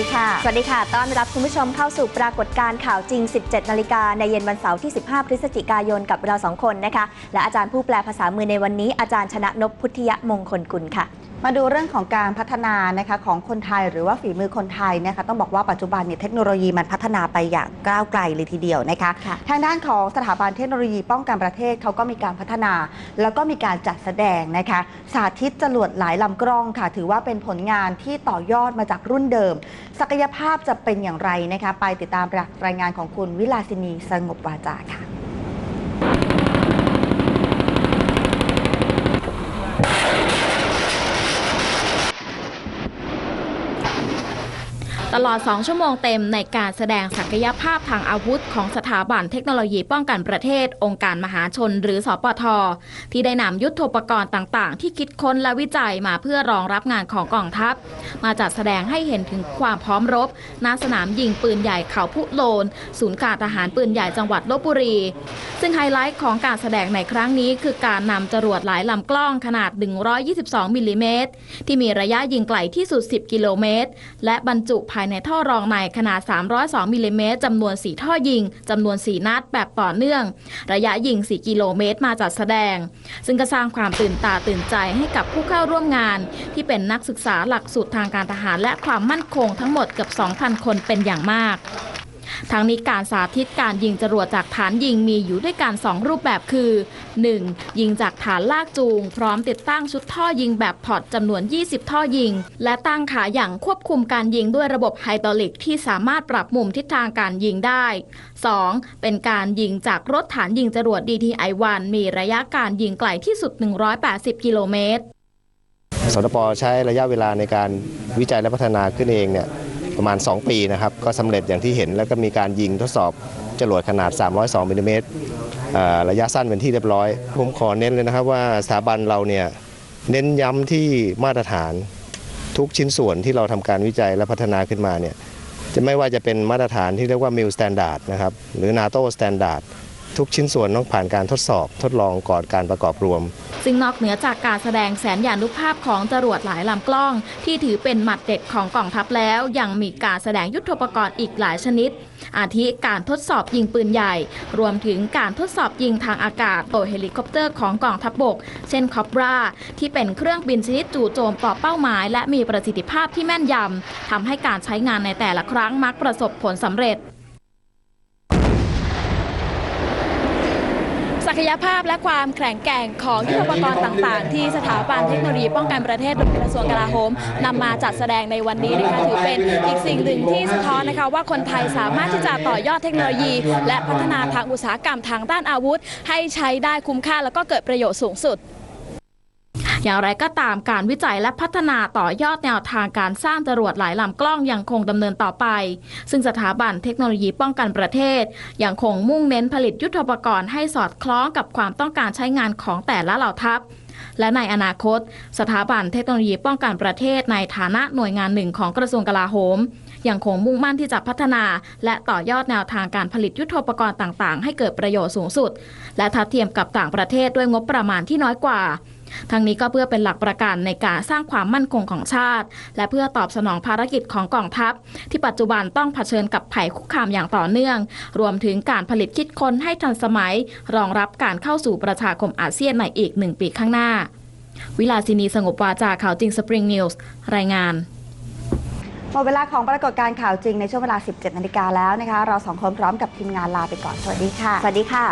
สวัสดีค่ะ ต้อนรับคุณผู้ชมเข้าสู่ปรากฏการณ์ข่าวจริง 17 นาฬิกาในเย็นวันเสาร์ที่ 15 พฤศจิกายนกับเราสองคนนะคะ และอาจารย์ผู้แปลภาษามือในวันนี้อาจารย์ชนะนพพุทธิยมงคลกุลค่ะ มาดูเรื่องของการพัฒนานะคะของคนไทยหรือว่าฝีมือคนไทยนะคะต้องบอกว่าปัจจุบันเนี่ยเทคโนโลยีมันพัฒนาไปอย่างก้าวไกลเลยทีเดียวนะคะค่ะทางด้านของสถาบันเทคโนโลยีป้องกันประเทศเขาก็มีการพัฒนา แล้วก็มีการจัดแสดงนะคะสาธิตจรวดหลายลำกล้องค่ะ ถือว่าเป็นผลงานที่ต่อยอดมาจากรุ่นเดิม ศักยภาพจะเป็นอย่างไรนะคะ ไปติดตามรายงานของคุณวิลาสินีสงบวาจาค่ะ ตลอด 2 ชั่วโมงเต็มในการแสดงศักยภาพทางอาวุธ ของสถาบันเทคโนโลยีป้องกันประเทศ องค์การมหาชนหรือสปท ที่ได้นำยุทธปกรณ์ต่างๆ ที่คิดค้นและวิจัยมาเพื่อรองรับงานของกองทัพ มาจัดแสดงให้เห็นถึงความพร้อมรบณสนามยิงปืนใหญ่เขาพุโลน ศูนย์การทหารปืนใหญ่จังหวัดลบบุรี ซึ่งไฮไลท์ของการแสดงในครั้งนี้คือการนำจรวดหลายลำกล้องขนาด 122มิลลิเมตรที่มีระยะยิงไกลที่สุด 10 กิโลเมตรและบรรจุภายในท่อรองในขนาด 302มิลลิเมตรจำนวน 4 ท่อยิงจำนวน 4 นัดแบบต่อเนื่อง ระยะยิง 4 กิโลเมตรมาจัดแสดง ซึ่งก็สร้างความตื่นตาตื่นใจให้กับผู้เข้าร่วมงาน ที่เป็นนักศึกษาหลักสูตรทางการทหารและความมั่นคงทั้งหมดเกือบ 2,000 คนเป็นอย่างมาก ทั้งนี้การสาธิตการยิงจรวดจากฐานยิงมีอยู่ด้วยกัน2รูปแบบคือ 1. ยิงจากฐานลากจูง พร้อมติดตั้งชุดท่อยิงแบบพอร์ตจำนวน 20 ท่อยิง และตั้งขาอย่างควบคุมการยิงด้วยระบบไฮดรอลิกที่สามารถปรับมุมทิศทางการยิงได้ 2. เป็นการยิงจากรถฐานยิงจรวด DTI-1 มีระยะการยิงไกลที่สุด 180 กิโลเมตรสตปใช้ระยะเวลาในการวิจัยและพัฒนาขึ้นเองเนี่ย ประมาณ 2 ปีนะครับ ก็สำเร็จอย่างที่เห็นแล้วก็มีการยิงทดสอบจรวดขนาด 302มิลลิเมตรระยะสั้นเป็นที่เรียบร้อย ผมขอเน้นเลยนะครับว่าสถาบันเราเนี่ยเน้นย้ำที่มาตรฐานทุกชิ้นส่วนที่เราทำการวิจัยและพัฒนาขึ้นมาเนี่ยจะไม่ว่าจะเป็นมาตรฐานที่เรียกว่า MIL Standard นะครับหรือ NATO Standard ทุกชิ้นส่วนต้องผ่านการทดสอบทดลองก่อนการประกอบรวม ซึ่งนอกเหนือจากการแสดงแสนยานุภาพของจรวดหลายลำกล้อง ที่ถือเป็นหมัดเด็ดของกองทัพแล้ว ยังมีการแสดงยุทธปกรณ์อีกหลายชนิด อาทิการทดสอบยิงปืนใหญ่ รวมถึงการทดสอบยิงทางอากาศโดยเฮลิคอปเตอร์ของกองทัพบบก เช่นคอปราที่เป็นเครื่องบินชนิดจู่โจมต่อเป้าหมาย และมีประสิทธิภาพที่แม่นยำทำให้การใช้งานในแต่ละครั้งมักประสบผลสำเร็จ ศักยภาพและความแข็งแกร่งของยุทธปกรณ์ต่างๆ ที่สถาบันเทคโนโลยีป้องกันประเทศโดยกระทรวงกลาโหมนำมาจัดแสดงในวันนี้นะคะถือเป็นอีกสิ่งหนึ่งที่สะท้อนนะคะว่าคนไทยสามารถที่จะต่อยอดเทคโนโลยี และพัฒนาทางอุตสาหกรรมทางด้านอาวุธ ให้ใช้ได้คุ้มค่าแล้วก็เกิดประโยชน์สูงสุด อย่างไรก็ตามการวิจัยและพัฒนาต่อยอดแนวทางการสร้างจรวดหลายลำกล้องยังคงดำเนินต่อไป ซึ่งสถาบันเทคโนโลยีป้องกันประเทศ ยังคงมุ่งเน้นผลิตยุทธปกรณ์ให้สอดคล้องกับความต้องการใช้งานของแต่ละเหล่าทัพและในอนาคต สถาบันเทคโนโลยีป้องกันประเทศในฐานะหน่วยงานหนึ่งของกระทรวงกลาโหม ยังคงมุ่งมั่นที่จะพัฒนา และต่อยอดแนวทางการผลิตยุทโธปกรณ์ต่าง ๆ ให้เกิดประโยชน์สูงสุด และทัดเทียมกับต่างประเทศด้วยงบประมาณที่น้อยกว่า ทั้งนี้ก็เพื่อเป็นหลักประกันในการสร้างความมั่นคงของชาติ และเพื่อตอบสนองภารกิจของกองทัพ ที่ปัจจุบันต้องเผชิญกับภัยคุกคามอย่างต่อเนื่อง รวมถึงการผลิตคิดค้นให้ทันสมัย รองรับการเข้าสู่ประชาคมอาเซียนในอีกหนึ่งปีข้างหน้า วิลาสินีสงบวาจาข่าวจริงสปริงนิวส์รายงานหมดเวลาของปรากฏการณ์ข่าวจริงในช่วงเวลา 17 นาฬิกาแล้วนะคะ เราสองคนพร้อมกับทีมงานลาไปก่อน สวัสดีค่ะ สวัสดีค่ะ